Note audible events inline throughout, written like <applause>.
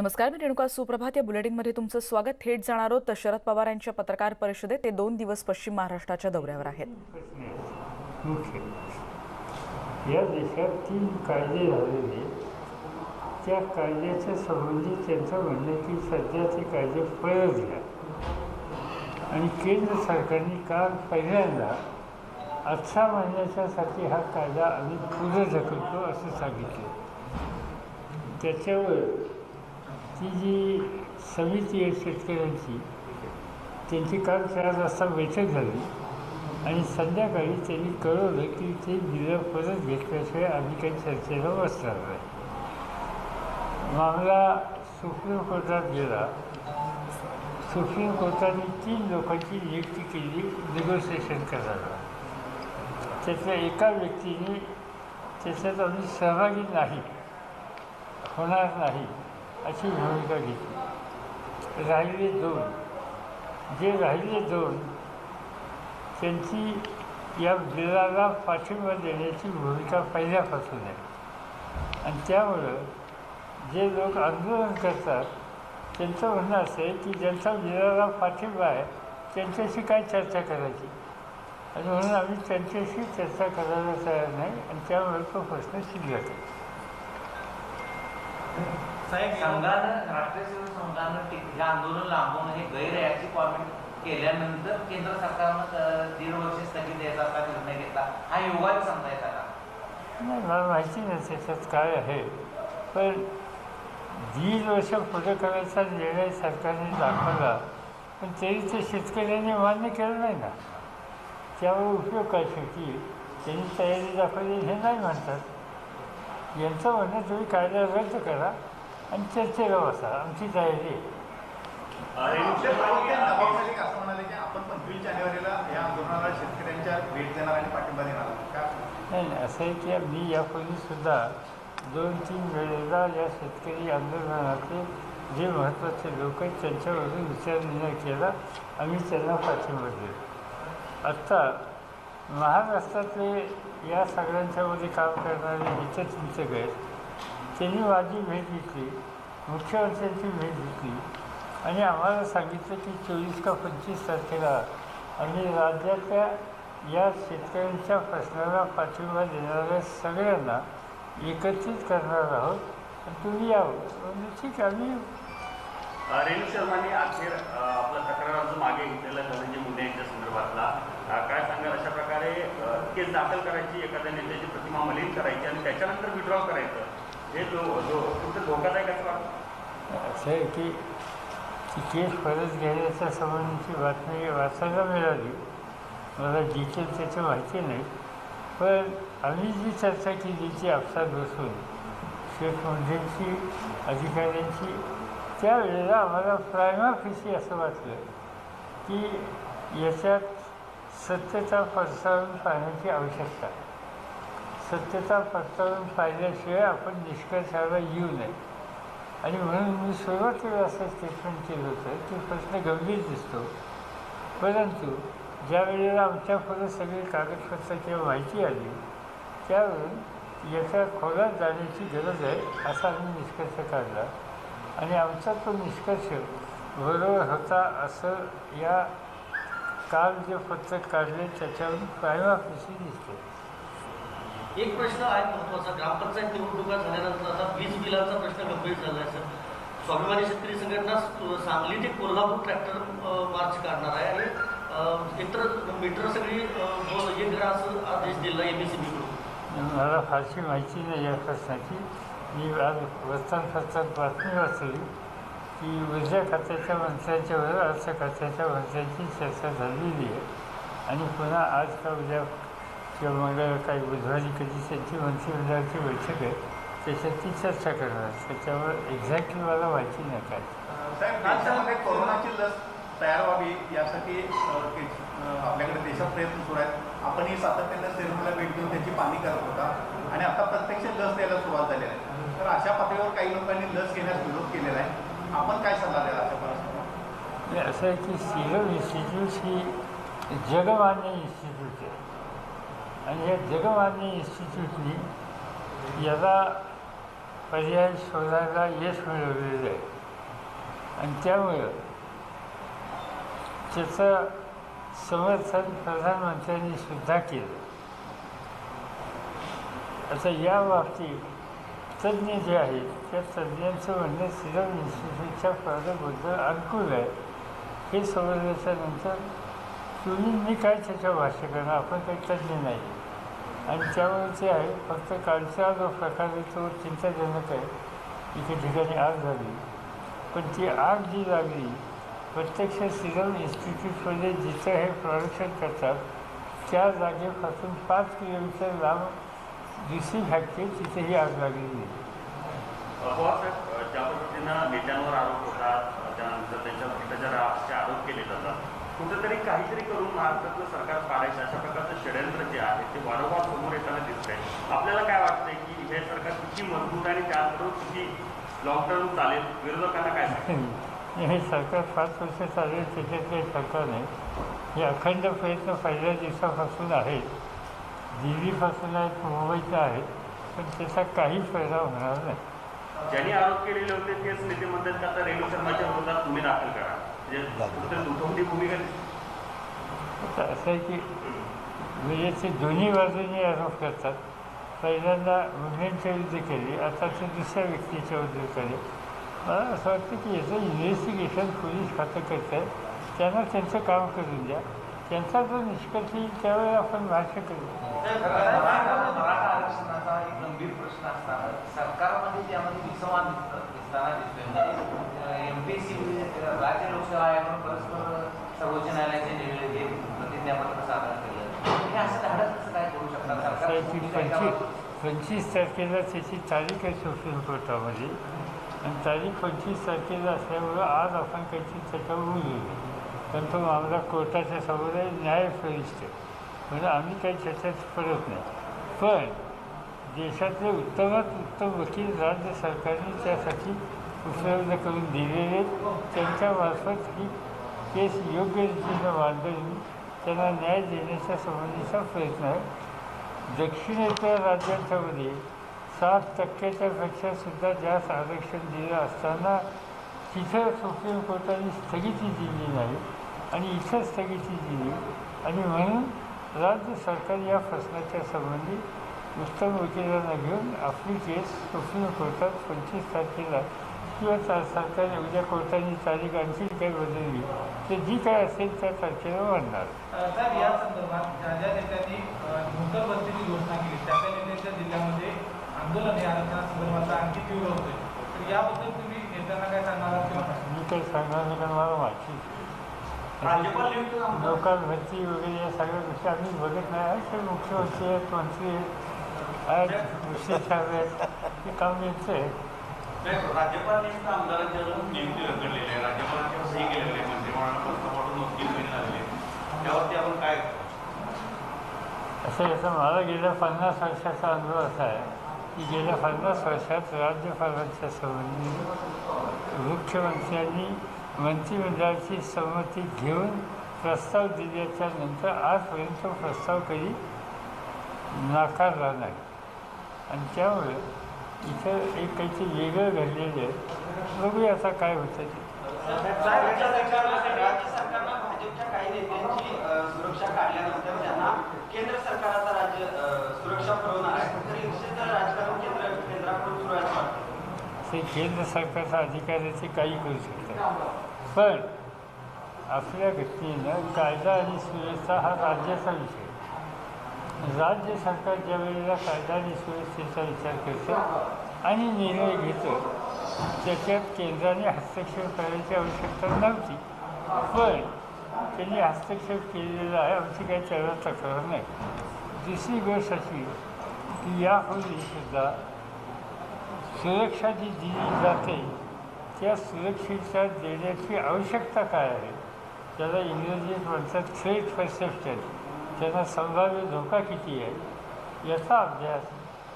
नमस्कार मी रेणुका सुप्रभात. या बुलेटिनमध्ये तुमचं स्वागत. थेट जाणार आहोत तर शरद पवार यांच्या पत्रकार परिषदेत. ते दोन दिवस पश्चिम महाराष्ट्राच्या दौऱ्यावर आहेत. या देशात तीन कायदे झालेले त्या कायद्याच्या संबंधी त्यांचं म्हणणं की सध्या ते कायदे पळत घ्या आणि केंद्र सरकारने काल पहिल्यांदा अठरा महिन्याच्यासाठी हा कायदा आम्ही पुढे ढकलतो असं सांगितलं. त्याच्यावर ती जी समिती आहे शेतकऱ्यांची त्यांची काल चार वाजता बैठक झाली आणि संध्याकाळी त्यांनी कळवलं की ते बिलं परत घेतल्याशिवाय आम्ही काही चर्चेला बसणार नाही. मामला सुप्रीम कोर्टात गेला. सुप्रीम कोर्टाने तीन लोकांची नियुक्ती केली निगोसिएशन करायला. त्यातल्या एका व्यक्तीने त्याच्यात आम्ही सहभागी नाही होणार नाही. अशी भूमिका घेतली राहिले दोन. जे राहिले दोन त्यांची या बिलाला पाठिंबा देण्याची भूमिका पहिल्यापासून आहे. आणि त्यामुळं जे लोक आंदोलन करतात त्यांचं म्हणणं असं आहे की ज्यांचा बिलाला पाठिंबा आहे त्यांच्याशी काय चर्चा करायची? आणि म्हणून आम्ही त्यांच्याशी चर्चा करायला तयार नाही आणि त्यामुळे तो प्रश्न शिल्लक आहे. साहेब संघानं राष्ट्रीय सेवक संघानं हे म्हणजे आंदोलन लांबवणं हे गैर याची कॉमेंट केल्यानंतर केंद्र सरकारनं दीड वर्ष स्थगित द्यायचा असा निर्णय घेतला. हा योगायोग समजायचा का नाही. मला माहिती नाही त्याच्यात काय आहे. पण दीड वर्ष पुढे करायचा निर्णय सरकारने दाखवला. पण तरी ते शेतकऱ्यांनी मान्य केलं नाही ना. त्यावर उपयोग काय शेवटी त्यांनी तयारी दाखवली हे नाही म्हणतात. यांचं म्हणणं तुम्ही कायदा रद्द करा. आणि चर्चेला बसा आमची. का? नाही नाही असं आहे की मी यापूर्वीसुद्धा दोन तीन वेळेला या शेतकरी आंदोलनातले जे महत्त्वाचे लोक आहेत त्यांच्यावरून विचारविनिमय केला. आम्ही त्यांना पाठिंबा दिला. आत्ता महाराष्ट्रातले या सगळ्यांच्यामध्ये काम करणारे हितचिंतक आहेत त्यांनी माझी भेट घेतली मुख्यमंत्र्यांची भेट घेतली आणि आम्हाला सांगितलं की चोवीस का पंचवीस तारखेला आम्ही राज्यातल्या या शेतकऱ्यांच्या प्रश्नाला पाठिंबा देणाऱ्या सगळ्यांना एकत्रित करणार आहोत. आणि तुम्ही यावं. म्हणजे ठीक आहे आम्ही रेणू शर्माने अखेर आपला तक्रार अर्ज मागे घेतलेला धनंजय मुंडे यांच्या संदर्भातला. काय सांगाल? अशा प्रकारे केस दाखल करायची एखाद्या नेत्याची प्रतिमा मलिन करायची आणि त्याच्यानंतर विड्रॉ करायचं. असं आहे की ती केस परत घेण्याच्या संबंधीची बातमी वाचायला मिळाली. मला डिटेल त्याचं माहिती नाही. पण आम्ही जी चर्चा केली ती आपसात बसून शेख मुंडेंची अधिकाऱ्यांची त्यावेळेला आम्हाला प्रायमा फिशी असं वाटलं की याच्यात सत्यता पडताळून पाहण्याची आवश्यकता आहे. सत्यता पडताळून पाहिल्याशिवाय आपण निष्कर्षाला येऊ नये. आणि म्हणून मी सुरुवातीला असं स्टेटमेंट केलं होतं की प्रश्न गंभीर दिसतो. परंतु ज्या वेळेला आमच्या पुढे सगळी कागदपत्र किंवा माहिती आली त्यावरून याच्या खोलात जाण्याची गरज आहे असा आम्ही निष्कर्ष काढला. आणि आमचा तो निष्कर्ष बरोबर होता असं या काल जे पत्रक काढले त्याच्यावरून प्रायमा खुशी दिसते. एक प्रश्न आहे महत्त्वाचा. ग्रामपंचायत निवडणुका झाल्यानंतर आता वीज बिलाचा प्रश्न गंभीर झाला आहे सर. स्वाभिमानी शेतकरी संघटना सांगली ते कोल्हापूर ट्रॅक्टर मार्च काढणार आहे आणि इतर मीटर सगळी अ, एक असं आदेश दिला एम एस मला फारशी माहिती नाही या प्रश्नाची. मी आज वर्तमानपत्रात बातमी वाचली. की ऊर्जा खात्याच्या मंत्र्यांच्यावर अर्थ खात्याच्या मंत्र्यांची चर्चा झालेली आहे. आणि पुन्हा आज का उद्या किंवा मंगळ काही बुधवारी कधी त्यांची मंत्रिमंडळाची बैठक आहे त्याच्यात ती चर्चा करणार. त्याच्यावर एक्झॅक्टली मला माहिती नाही काय. साहेब कोरोनाची लस तयार व्हावी यासाठी आपल्याकडे देशात प्रयत्न सुरू आहेत. आपणही सातत्याने सेरूला भेट देऊन त्याची पाहणी करत होता आणि आता प्रत्यक्ष लस द्यायला सुरुवात झाली आहे. तर अशा पातळीवर काही लोकांनी लस घेण्यास विरोध केलेला आहे. आपण काय सल्ला द्याल अशा परिस्थितीत? म्हणजे असं आहे की सिरम इन्स्टिट्यूट ही जगमान्य इन्स्टिट्यूट आहे. आणि या जगमान्य इन्स्टिट्यूटनी याला पर्याय शोधायला यश मिळवलेलं आहे. आणि त्यामुळं त्याचं समर्थन प्रधानमंत्र्यांनी सुद्धा केलं. आता या बाबतीत तज्ज्ञ जे आहेत त्या तज्ज्ञांचं म्हणणं सिरम इन्स्टिट्यूटच्या प्रॉडक्टबद्दल अनुकूल आहे. हे समजल्याच्यानंतर तुम्ही मी काय त्याच्या भाष्य करणार आपण काही तज्ज्ञ नाही. आणि त्यामुळे ते आहे फक्त कालचा जो प्रकार आहे तो चिंताजनक आहे इथे ठिकाणी आग झाली. पण ती आग जी लागली प्रत्यक्ष सिरम इन्स्टिट्यूटमध्ये जिथं हे प्रोडक्शन करतात त्या जागेपासून पाच किलोमीटर लांब दुसरी फॅक्टरी तिथे ही आग लागलेली आहे. ज्या पद्धतीनं नेत्यांवर आरोप होतात त्यानंतर त्यांच्या भ्रष्टाचाराचे आरोप केले जातात. कुठेतरी काहीतरी करून महाराष्ट्रातलं सरकार पाडायचं अशा प्रकारचं षडयंत्र जे आहे ते वारंवार समोर येताना दिसतंय. आपल्याला काय वाटतंय की हे सरकार किती मजबूत आणि त्याचबरोबर किती लॉंग टर्म चालेल? विरोधकांना काय सांगेल हे सरकार पाच वर्ष चालेल त्याच्यात काही सरकार नाही हे अखंड प्रयत्न पहिल्या दिवसापासून आहेत. दिल्लीपासून आहेत मुंबईचे आहेत पण त्याचा काही परिणाम होणार नाही. ज्यांनी आरोप केलेले होते तेच नेते म्हणतात की आता रेणू शर्माच्या विरोधात तुम्ही दाखल करा. भूमिका. आता असं आहे की म्हणजे ते दोन्ही बाजूनी आरोप करतात. पहिल्यांदा मुलींच्या विरुद्ध केली आता ते दुसऱ्या व्यक्तीच्या विरुद्ध केले मला असं वाटतं की याचं इन्व्हेस्टिगेशन पोलीस खातं करत आहे त्यांना त्यांचं काम करून द्या. त्यांचा जो निष्कर्ष येईल त्यावेळेला आपण भाष्य करू. गंभीर प्रश्न असताना सरकारमध्ये त्यामध्ये विसंवाद दिसताना दिसतोय. राज्य लोकसेवा आयोगानं परस्पर सर्वोच्च न्यायालयाचे निर्णय घेत प्रतिज्ञापत्र सादर केलं. हे असं धाडस कसं काय करू शकतात सरकार? पंचवीस पंचवीस तारखेला त्याची तारीख आहे सुप्रीम कोर्टामध्ये. आणि तारीख पंचवीस तारखेला असल्यामुळं आज आपण काहीतरी त्याच्यावर बोलू पण तो मामला कोर्टाच्या समोर आहे न्यायप्रविष्ट म्हणून आम्ही काही त्याच्यात पडत नाही. पण देशातले उत्तमात उत्तम वकील राज्य सरकारने त्यासाठी उपलब्ध करून दिलेले आहेत. त्यांच्यामार्फत ही केस योग्य रीतीनं मांडून त्यांना न्याय देण्याच्या संबंधीचा प्रयत्न आहे दक्षिणेतल्या राज्यांच्यामध्ये सात टक्क्याच्यापेक्षा सुद्धा जास्त आरक्षण दिलं असताना तिथं सुप्रीम कोर्टाने स्थगिती दिली नाही आणि इथं स्थगिती दिली आणि म्हणून राज्य सरकार या प्रश्नाच्या संबंधी उत्तम वकिलांना घेऊन आपली केस सुप्रीम कोर्टात पंचवीस तारखेला किंवा ता सरकारने उद्या कोर्टाने तारीख आणखी काही बदलली. तर जी काय असेल त्या तारखेला मांडणार साहेब या संदर्भात ज्या ज्या नेत्यांनी नोकरबंदीची घोषणा केली त्या त्या नेत्यांच्या जिल्ह्यामध्ये आंदोलन हे आणखी तीव्र होते तर याबद्दल तुम्ही नेत्यांना काय सांगणार आहात? मी काही सांगणार नाही कारण मला माहिती राज्यपाल नियुक्त आमदार- लोकां भरती वगैरे या सगळ्या गोष्टी आम्ही बघत नाही आहे ते मुख्यमंत्री आहेत मंत्री आहेत आहेत कृषी साहेब आहेत हे काम यांचं आहे. राज्यपाल नियुक्त आमदारांच्या अजून नियुक्ती रखडलेली आहे. राज्यपालांच्या म्हणजे सही केलेली आहे मंत्रिमंडळाला प्रस्ताव पाठवून दोन तीन महिने त्यावरती आपण काय असं असं मला गेल्या पन्नास वर्षाचा अनुभव असा आहे की गेल्या पन्नास वर्षात राज्यपालांच्या संबंधी मुख्यमंत्र्यांनी मंत्रिमंडळाची संमती घेऊन प्रस्ताव दिल्याच्या नंतर आजपर्यंत प्रस्ताव कधी नाकारला नाही. आणि त्यामुळे इथं एक काहीतरी वेगळं घडलेलं आहे. बघूया आता काय होतं केंद्र सरकारचा राज्य सुरक्षा पुरवणार आहे. असं ते केंद्र सरकारचा अधिकारी ते काही करू शकतात. पण आपल्या घटनेनं कायदा आणि सुव्यवस्था हा राज्याचा विषय राज्य सरकार ज्या वेळेला कायदा आणि सुव्यवस्थेचा विचार करतं आणि निर्णय घेतं त्याच्यात केंद्राने हस्तक्षेप करायची आवश्यकता नव्हती. पण त्यांनी हस्तक्षेप केलेला आहे आमची काही त्याला तक्रार नाही. दुसरी गोष्ट अशी की यापूर्वी सुद्धा सुरक्षा जी दिली जाते त्या सुरक्षेच्या देण्याची आवश्यकता काय आहे? त्याला इंग्रजीत म्हणतात थ्रेट परसेप्शन त्याचा संभाव्य धोका किती आहे? याचा अभ्यास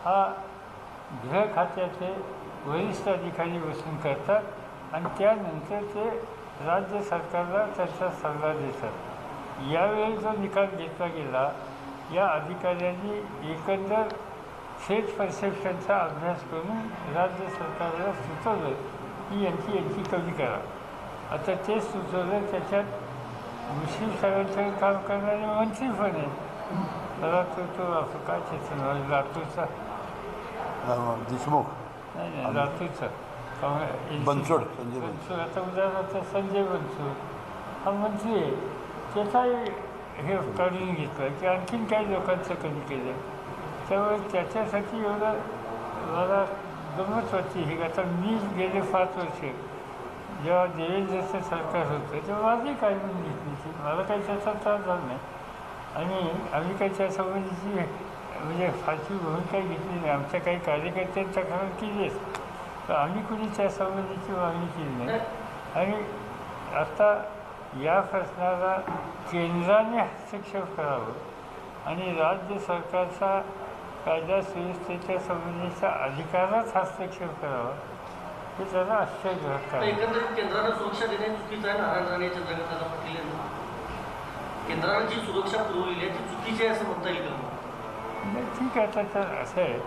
हा गृह खात्याचे वरिष्ठ अधिकारी बसून करतात आणि त्यानंतर ते राज्य सरकारला त्याचा सल्ला देतात. यावेळी जो निकाल घेतला गेला या अधिकाऱ्यांनी एकंदर थेट परसेप्शनचा अभ्यास करून राज्य सरकारला सुचवलं की यांची यांची कमी करा. आता ते सुचवलं त्याच्यात मुस्लिम सगळ्यांचं काम करणारे मंत्री पण मला तो तो असं काय नाव लातूरचा देशमुख नाही नाही लातूरचा बनसोड, संजय. बनसोड आता उदाहरणार्थ संजय बनसोड हा मंत्री आहे त्याचाही हे काढून घेतलं की आणखीन काही लोकांचं कमी केलं त्यामुळे त्याच्यासाठी एवढं मला गमत वाटते ही आता मी गेले पाच वर्ष जेव्हा देवेंद्रचं सरकार होतं तेव्हा माझी काही घेतली मला काही त्याचा त्रास झाला नाही. आणि आम्ही काही त्या संबंधीची म्हणजे फारशी भूमिका घेतली नाही. आमच्या काही कार्यकर्त्यांच्या तक्रार केली तर आम्ही कुणी त्या संबंधीची मागणी केली नाही. आणि आता या प्रश्नाला केंद्राने हस्तक्षेप करावं आणि राज्य सरकारचा कायदा सुव्यवस्थेच्या संबंधीचा अधिकारच हस्तक्षेप करावा. हे त्याला आश्चर्यग्रह तर करावं एकंदरीत केंद्रानं सुरक्षा देणे चुकीचं आहे नारायण राणे चंद्रकांतदादा पाटील यांना केंद्रानं जी सुरक्षा पुरवलेली आहे ती चुकीची आहे असं म्हणता येईल? नाही ठीक आहे तर तर असं आहे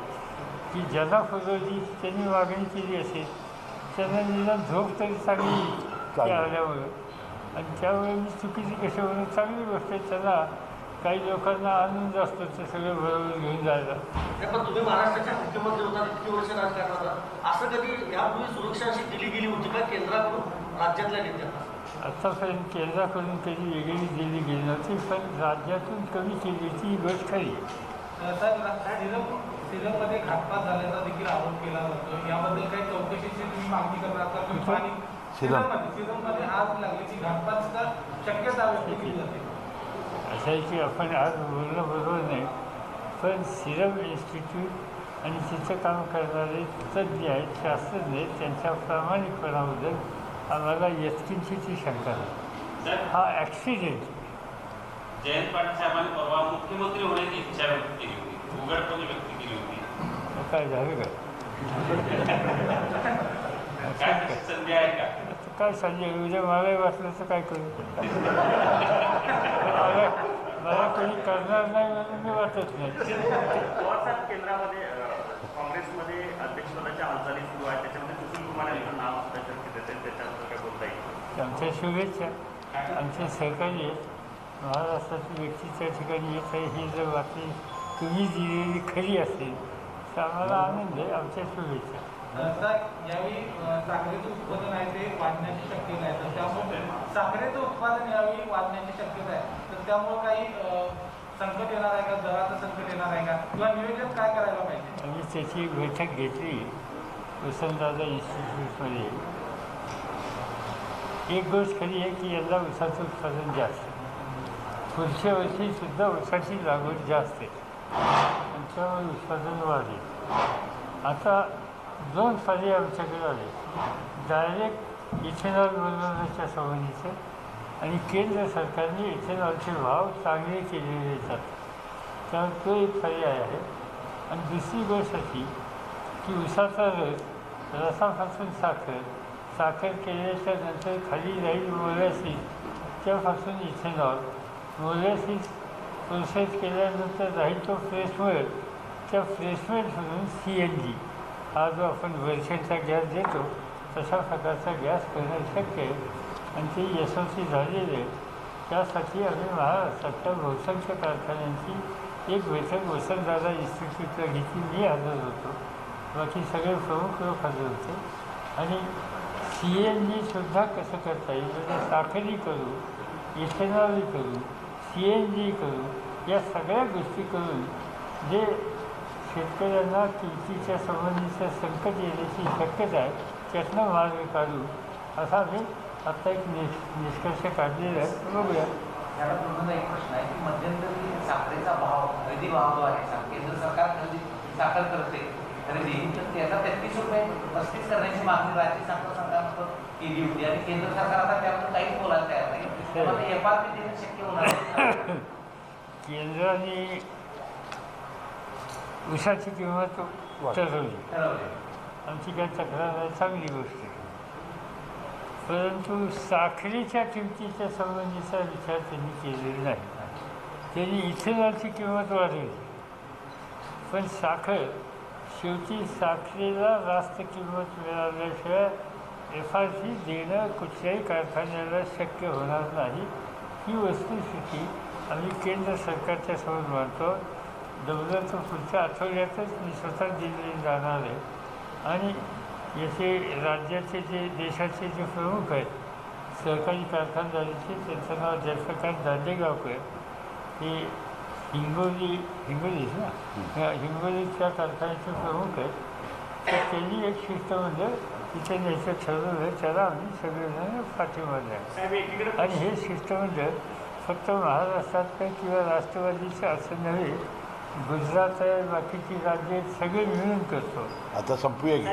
की ज्यांना फुलवली त्यांनी मागणी केली असेल त्यांना निदान झोप तरी चांगली. आल्यामुळं आणि त्यामुळे मी चुकीची कशी म्हणून चांगली गोष्ट आहे त्यांना काही लोकांना आनंद असतो ते सगळं बरोबर घेऊन जायला. नाही, पण तुम्ही महाराष्ट्राचे मुख्यमंत्री होता इतकी वर्ष राजकारणात आहात. असं कधी यापूर्वी सुरक्षा अशी दिली गेली होती का? केंद्राकडून राज्यातल्या नेत्यांना? आत्तापर्यंत केंद्राकडून कधी वेगळी दिली गेली नव्हती पण राज्यातून कमी केली होती ही गोष्ट खरी. सिरममध्ये घातपात झाल्याचा देखील आरोप केला जातो. याबद्दल काही चौकशीची तुम्ही मागणी करणार का. सिरममध्ये सिरममध्ये आग लागल्याची घातपातचा शक्यता व्यक्त केली जाते. की आपण आज बोलणं बरोबर नाही. पण सिरम इन्स्टिट्यूट आणि तिथं काम करणारे तज्ज्ञ आहेत शास्त्रज्ञ आहेत त्यांच्या प्रामाणिकपणाबद्दल आम्हाला यत्किंचीची शंका नाही. हा ॲक्सिडेंट जयंत पाटील साहेबांनी परवा मुख्यमंत्री होण्याची इच्छा व्यक्त केली होती. उघडपणे व्यक्त केली होती. काय झालं का? काय संधी आहे का? काय संजय उद्या मलाही वाटलं तर काय करू? मला मला कोणी करणार नाही म्हणून मी वाटत नाही. केंद्रामध्ये काँग्रेसमध्ये अध्यक्षपदाच्या हालचाली सुरू आहेत. त्याच्यामध्ये सुशील कुमार यांचं नाव सुद्धा चर्चेत येते त्याच्याबद्दल काय बोलता येईल? आमच्या शुभेच्छा. आमचे सहकारी महाराष्ट्रातील व्यक्ती त्या ठिकाणी येत आहे. ही जर बातमी तुम्ही दिलेली खरी असेल तर आम्हाला आनंद आहे. आमच्या शुभेच्छा. आता यावेळी साखरेचं उत्पादन आहे ते वाढण्याची शक्यता आहे. तर त्यामुळे साखरेचं उत्पादन यावेळी वाढण्याची शक्यता आहे. तर त्यामुळे काही संकट येणार आहे का? दराचं संकट येणार आहे का? किंवा नियोजन काय करायला पाहिजे? आम्ही त्याची बैठक घेतली. वसंतदादा इन्स्टिट्यूटमध्ये एक गोष्ट खरी आहे की यंदा उसाचं उत्पादन जास्त पुढच्या वर्षीसुद्धा उसाची लागवड जास्त आहे. त्यामुळे उत्पादन वाढेल. आता दोन पर्याय आमच्याकडे आले डायरेक्ट इथेनॉल बनवण्याच्या संबंधीचं आणि केंद्र सरकारने इथेनॉलचे भाव चांगले केलेले येतात त्यामुळे तो एक पर्याय आहे. आणि दुसरी गोष्ट अशी की उसाचा रस रसापासून साखर साखर केल्याच्यानंतर खाली राहील मोलॅसिस त्यापासून इथेनॉल मोलॅसिस प्रोसेस केल्यानंतर राहील तो फ्रेशमेंट त्या फ्रेशमेलमधून सी एन जी हा जो आपण वेलशेडचा गॅस देतो तशा प्रकारचा गॅस करणं शक्य आहे. आणि ते यशस्वी झालेली आहे. त्यासाठी आम्ही महाराष्ट्रातल्या बहुसंख्य कारखान्यांची एक बैठक वसंतदादा इन्स्टिट्यूटला घेतली. मी हजर होतो. बाकी सगळे प्रमुख लोक हजर होते. आणि सी एन जीसुद्धा कसं करता येईल? म्हणजे साखरी करू इथेनॉल करू सी एन जी करू या सगळ्या गोष्टी करून जे शेतकऱ्यांना किमतीच्या संबंधीचं संकट येण्याची शक्यता आहे त्यातनं मार्ग काढू. असा मी आत्ता एक निष निष्कर्ष काढलेला आहे. बघूया. याला पूर्ण एक प्रश्न आहे की मध्यंतरी साखरेचा भाव खरेदी भाव जो आहे केंद्र सरकार खरेदी साखर करते खरेदी. तर त्याचा तेहतीस रुपये पस्तीस करण्याची मागणी राज्य साखर संघानं केली होती आणि केंद्र सरकार आता त्याबद्दल काहीच बोलायला तयार नाही. त्यामुळे एफ आर पी देणं शक्य होणार. <coughs> केंद्राने ऊसाची किंमत ठरवली आमची काय तक्रार चांगली गोष्ट आहे. परंतु साखरेच्या किमतीच्या संबंधीचा विचार त्यांनी केलेला नाही. त्यांनी इथेनॉलची किंमत वाढवली. पण साखर शेवटी साखरेला रास्त किंमत मिळाल्याशिवाय एफ आर पी देणं कुठल्याही कारखान्याला शक्य होणार नाही. ही वस्तुस्थिती आम्ही केंद्र सरकारच्या समोर मांडतो. तर पुढच्या आठवड्यातच मी स्वतः दिल्लीला जाणार आहे. आणि याचे राज्याचे जे देशाचे जे प्रमुख आहेत सहकारी कारखानदारीचे त्यांचं नाव जयप्रकाश दांडेगावकर हे हिंगोली हिंगोलीच ना? ह्या हिंगोलीच्या कारखान्याचे प्रमुख आहेत. तर त्यांनी एक शिष्टमंडळ तिथे न्यायचं ठरवलं त्याला आम्ही सगळेजण पाठिंबा द्या आणि हे शिष्टमंडळ फक्त महाराष्ट्रात नाही किंवा राष्ट्रवादीचं असं नव्हे गुजरात आहे बाकीची राज्य आहेत सगळे मिळून करतो. आता संपूया की.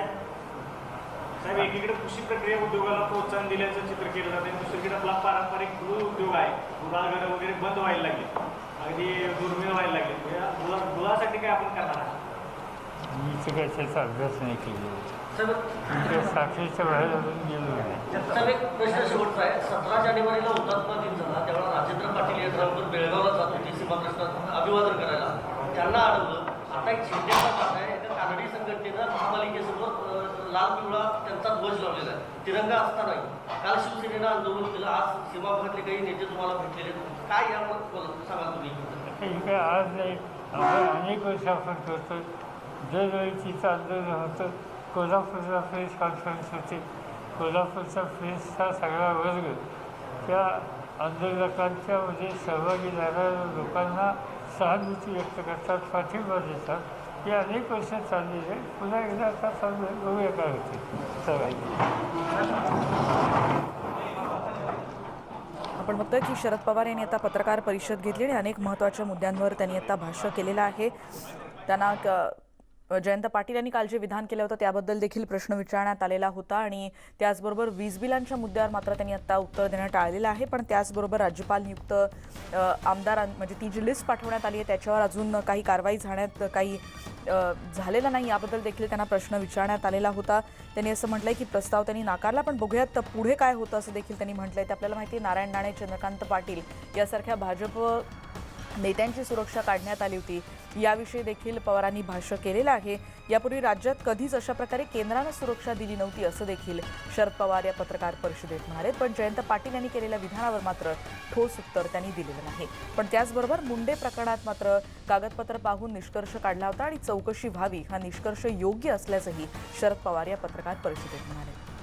साहेब एकीकडे कृषी प्रक्रिया उद्योगाला प्रोत्साहन दिल्याचं चित्र केलं जाते दुसरीकडे आपला पारंपरिक गृह उद्योग आहे. गुराळघरं वगैरे बंद व्हायला लागले. अगदी दुर्मिळ व्हायला लागले. या गुरा गुरासाठी काय आपण करणार आहात? मी तर काय त्याचा अभ्यास नाही त्या साखरेच्या बाहेर अजून गेलो नाही एक प्रश्न शेवटचा आहे. सतरा जानेवारीला हुतात्मा दिन झाला. त्यावेळेला राजेंद्र पाटील यड्रावकर बेळगावला जात होते. सीमा प्रश्नात अभिवादन करायला. त्यांना अडवलं आता एक शिंदेचा पाठ आहे. एका कानडी संघटनेनं महापालिकेसमोर लाल पिवळा त्यांचा ध्वज लावलेला आहे. तिरंगा असतानाही काल शिवसेनेनं आंदोलन केलं. आज सीमाभागातले काही नेते तुम्हाला भेटलेले काय यावर सांगा तुम्ही काय आज नाही आपण अनेक वर्ष आपण करतो दरवेळी तिथं आंदोलन होतं कोल्हापूरचा प्रेस कॉन्फरन्स होते. कोल्हापूरचा प्रेसचा सगळा वर्ग त्या आंदोलकांच्यामध्ये म्हणजे सहभागी झालेल्या लोकांना सहानुभूती व्यक्त करतात पाठिंबा देतात. हे अनेक वर्ष चाललेले पुन्हा एकदा आता चालू बघूया काय होते. आपण बघतोय की शरद पवार यांनी आता पत्रकार परिषद घेतली आणि अनेक महत्त्वाच्या मुद्द्यांवर त्यांनी आता भाष्य केलेलं आहे. त्यांना क- जयंत पाटील यांनी काल जे विधान केलं होतं त्याबद्दल देखील प्रश्न विचारण्यात आलेला होता आणि त्याचबरोबर वीज बिलांच्या मुद्द्यावर मात्र त्यांनी आता उत्तर देणं टाळलेलं आहे. पण त्याचबरोबर राज्यपाल नियुक्त अ, आमदारां म्हणजे ती जी लिस्ट पाठवण्यात आली आहे त्याच्यावर अजून काही कारवाई झाण्यात काही झालेला झालेलं नाही याबद्दल देखील त्यांना प्रश्न विचारण्यात आलेला होता. त्यांनी असं म्हटलंय की प्रस्ताव त्यांनी नाकारला पण बघूयात पुढे काय होतं असं देखील त्यांनी म्हटलंय. ते आपल्याला माहिती आहे नारायण राणे चंद्रकांत पाटील यासारख्या भाजप नेत्यांची सुरक्षा काढण्यात आली होती. याविषयी देखील पवारांनी भाष्य केलेलं आहे. यापूर्वी राज्यात कधीच अशा प्रकारे केंद्रानं सुरक्षा दिली नव्हती असं देखील शरद पवार या पत्रकार परिषदेत म्हणाले. पण जयंत पाटील यांनी केलेल्या विधानावर मात्र ठोस उत्तर त्यांनी दिलेलं नाही. पण त्याचबरोबर मुंडे प्रकरणात मात्र कागदपत्र पाहून निष्कर्ष काढला होता आणि चौकशी व्हावी हा निष्कर्ष योग्य असल्याचंही शरद पवार या पत्रकार परिषदेत म्हणाले.